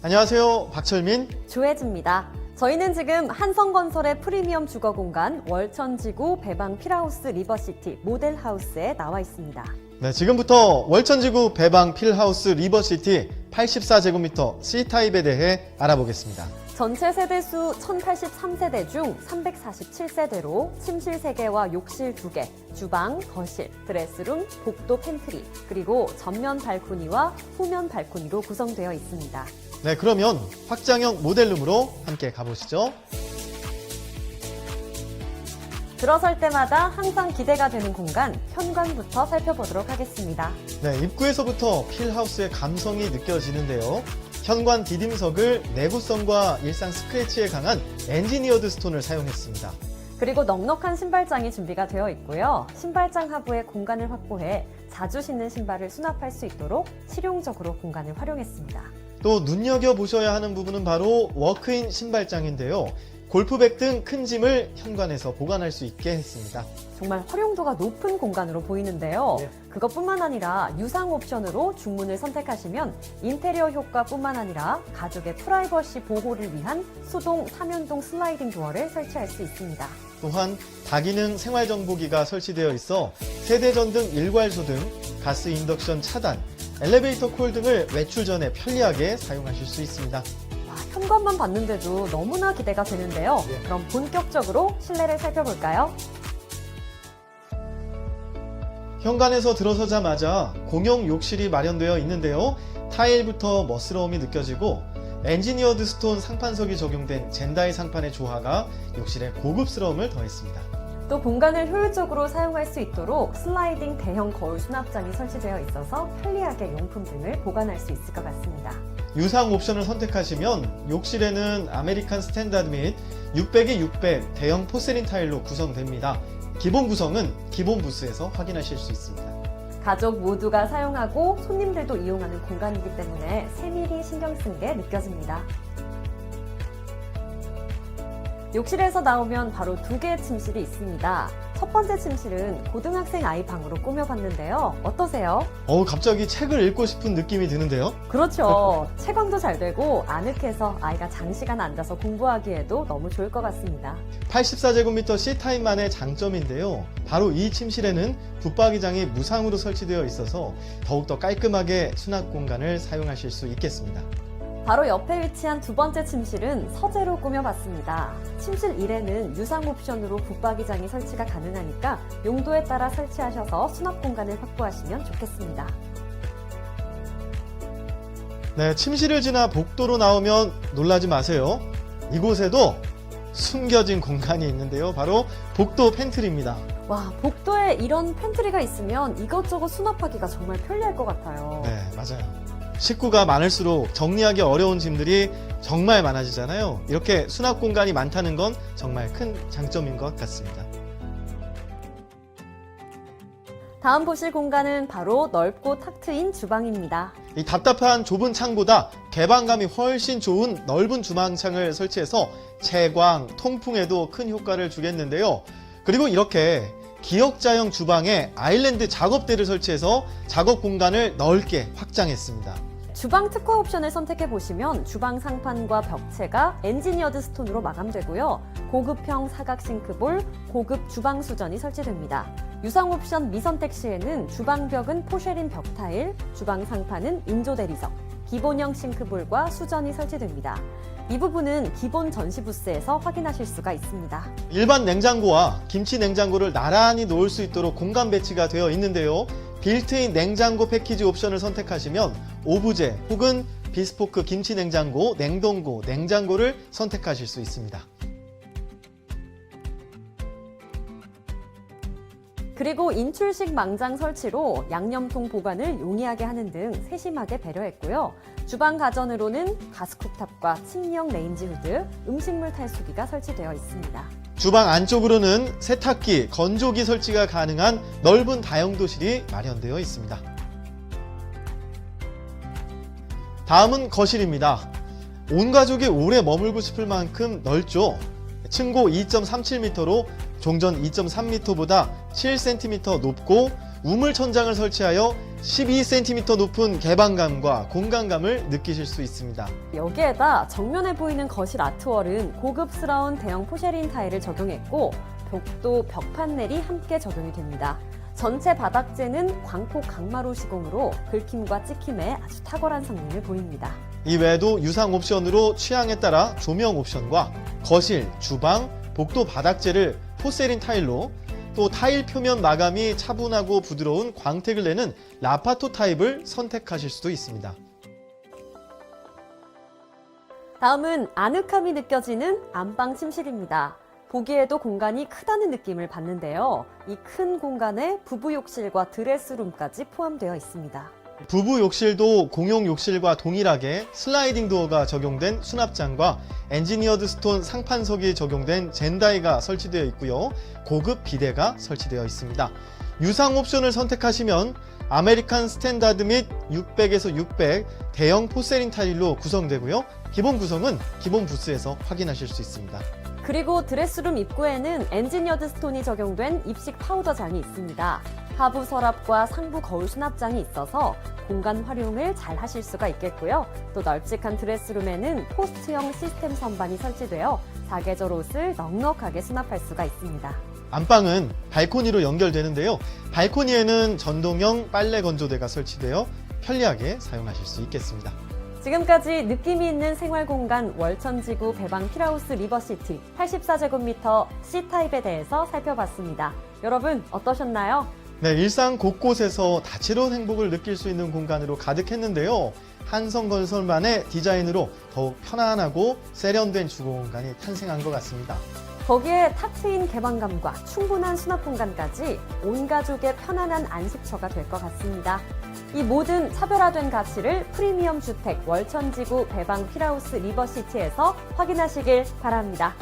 안녕하세요. 박철민. 조혜지입니다. 저희는 지금 한성건설의 프리미엄 주거 공간 월천지구 배방 필하우스 리버시티 모델하우스에 나와 있습니다. 네, 지금부터 월천지구 배방 필하우스 리버시티 84제곱미터 C타입에 대해 알아보겠습니다. 전체 세대 수 1083세대 중 347세대로 침실 3개와 욕실 2개, 주방, 거실, 드레스룸, 복도 팬트리, 그리고 전면 발코니와 후면 발코니로 구성되어 있습니다. 네, 그러면 확장형 모델룸으로 함께 가보시죠. 들어설 때마다 항상 기대가 되는 공간, 현관부터 살펴보도록 하겠습니다. 네, 입구에서부터 필하우스의 감성이 느껴지는데요. 현관 디딤석을 내구성과 일상 스크래치에 강한 엔지니어드 스톤을 사용했습니다. 그리고 넉넉한 신발장이 준비가 되어 있고요. 신발장 하부에 공간을 확보해 자주 신는 신발을 수납할 수 있도록 실용적으로 공간을 활용했습니다. 또 눈여겨보셔야 하는 부분은 바로 워크인 신발장인데요. 골프백 등 큰 짐을 현관에서 보관할 수 있게 했습니다. 정말 활용도가 높은 공간으로 보이는데요. 네. 그것뿐만 아니라 유상 옵션으로 중문을 선택하시면 인테리어 효과뿐만 아니라 가족의 프라이버시 보호를 위한 수동 3연동 슬라이딩 도어를 설치할 수 있습니다. 또한 다기능 생활정보기가 설치되어 있어 세대전 등 일괄소 등 가스 인덕션 차단, 엘리베이터 콜 등을 외출 전에 편리하게 사용하실 수 있습니다. 와, 현관만 봤는데도 너무나 기대가 되는데요. 네. 그럼 본격적으로 실내를 살펴볼까요? 현관에서 들어서자마자 공용 욕실이 마련되어 있는데요. 타일부터 멋스러움이 느껴지고 엔지니어드 스톤 상판석이 적용된 젠다이 상판의 조화가 욕실에 고급스러움을 더했습니다. 또 공간을 효율적으로 사용할 수 있도록 슬라이딩 대형 거울 수납장이 설치되어 있어서 편리하게 용품 등을 보관할 수 있을 것 같습니다. 유상 옵션을 선택하시면 욕실에는 아메리칸 스탠다드 및 600에 600 대형 포세린 타일로 구성됩니다. 기본 구성은 기본 부스에서 확인하실 수 있습니다. 가족 모두가 사용하고 손님들도 이용하는 공간이기 때문에 세밀히 신경 쓴 게 느껴집니다. 욕실에서 나오면 바로 두 개의 침실이 있습니다. 첫 번째 침실은 고등학생 아이 방으로 꾸며봤는데요. 어떠세요? 어우, 갑자기 책을 읽고 싶은 느낌이 드는데요. 그렇죠. 채광도 잘 되고 아늑해서 아이가 장시간 앉아서 공부하기에도 너무 좋을 것 같습니다. 84제곱미터 C타입만의 장점인데요. 바로 이 침실에는 붙박이장이 무상으로 설치되어 있어서 더욱더 깔끔하게 수납 공간을 사용하실 수 있겠습니다. 바로 옆에 위치한 두 번째 침실은 서재로 꾸며봤습니다. 침실 1에는 유상 옵션으로 붙박이장이 설치가 가능하니까 용도에 따라 설치하셔서 수납 공간을 확보하시면 좋겠습니다. 네, 침실을 지나 복도로 나오면 놀라지 마세요. 이곳에도 숨겨진 공간이 있는데요. 바로 복도 팬트리입니다. 와, 복도에 이런 팬트리가 있으면 이것저것 수납하기가 정말 편리할 것 같아요. 네, 맞아요. 식구가 많을수록 정리하기 어려운 짐들이 정말 많아지잖아요. 이렇게 수납 공간이 많다는 건 정말 큰 장점인 것 같습니다. 다음 보실 공간은 바로 넓고 탁 트인 주방입니다. 이 답답한 좁은 창보다 개방감이 훨씬 좋은 넓은 주방창을 설치해서 채광, 통풍에도 큰 효과를 주겠는데요. 그리고 이렇게 기역자형 주방에 아일랜드 작업대를 설치해서 작업 공간을 넓게 확장했습니다. 주방 특화 옵션을 선택해 보시면 주방 상판과 벽체가 엔지니어드 스톤으로 마감되고요. 고급형 사각 싱크볼, 고급 주방 수전이 설치됩니다. 유상 옵션 미선택 시에는 주방벽은 포쉐린 벽 타일, 주방 상판은 인조 대리석, 기본형 싱크볼과 수전이 설치됩니다. 이 부분은 기본 전시 부스에서 확인하실 수가 있습니다. 일반 냉장고와 김치 냉장고를 나란히 놓을 수 있도록 공간 배치가 되어 있는데요. 빌트인 냉장고 패키지 옵션을 선택하시면 오브제 혹은 비스포크 김치 냉장고, 냉동고, 냉장고를 선택하실 수 있습니다. 그리고 인출식 망장 설치로 양념통 보관을 용이하게 하는 등 세심하게 배려했고요. 주방 가전으로는 가스쿡탑과 침형 레인지 후드, 음식물 탈수기가 설치되어 있습니다. 주방 안쪽으로는 세탁기, 건조기 설치가 가능한 넓은 다용도실이 마련되어 있습니다. 다음은 거실입니다. 온 가족이 오래 머물고 싶을 만큼 넓죠. 층고 2.37m로 종전 2.3m보다 7cm 높고 우물 천장을 설치하여 12cm 높은 개방감과 공간감을 느끼실 수 있습니다. 여기에다 정면에 보이는 거실 아트월은 고급스러운 대형 포쉐린 타일을 적용했고 벽도 벽 판넬이 함께 적용이 됩니다. 전체 바닥재는 광폭 강마루 시공으로 긁힘과 찍힘에 아주 탁월한 성능을 보입니다. 이 외에도 유상 옵션으로 취향에 따라 조명 옵션과 거실, 주방, 복도 바닥재를 포세린 타일로 또 타일 표면 마감이 차분하고 부드러운 광택을 내는 라파토 타입을 선택하실 수도 있습니다. 다음은 아늑함이 느껴지는 안방 침실입니다. 보기에도 공간이 크다는 느낌을 받는데요. 이 큰 공간에 부부 욕실과 드레스룸까지 포함되어 있습니다. 부부 욕실도 공용 욕실과 동일하게 슬라이딩 도어가 적용된 수납장과 엔지니어드 스톤 상판석이 적용된 젠다이가 설치되어 있고요. 고급 비데가 설치되어 있습니다. 유상 옵션을 선택하시면 아메리칸 스탠다드 및 600에서 600 대형 포세린 타일로 구성되고요. 기본 구성은 기본 부스에서 확인하실 수 있습니다. 그리고 드레스룸 입구에는 엔지니어드 스톤이 적용된 입식 파우더장이 있습니다. 하부 서랍과 상부 거울 수납장이 있어서 공간 활용을 잘 하실 수가 있겠고요. 또 널찍한 드레스룸에는 포스트형 시스템 선반이 설치되어 사계절 옷을 넉넉하게 수납할 수가 있습니다. 안방은 발코니로 연결되는데요. 발코니에는 전동형 빨래 건조대가 설치되어 편리하게 사용하실 수 있겠습니다. 지금까지 느낌이 있는 생활 공간 월천지구 배방 피라우스 리버시티 84제곱미터 C타입에 대해서 살펴봤습니다. 여러분 어떠셨나요? 네, 일상 곳곳에서 다채로운 행복을 느낄 수 있는 공간으로 가득했는데요. 한성건설만의 디자인으로 더욱 편안하고 세련된 주거 공간이 탄생한 것 같습니다. 거기에 탁 트인 개방감과 충분한 수납 공간까지 온 가족의 편안한 안식처가 될 것 같습니다. 이 모든 차별화된 가치를 프리미엄 주택 월천지구 배방 피라우스 리버시티에서 확인하시길 바랍니다.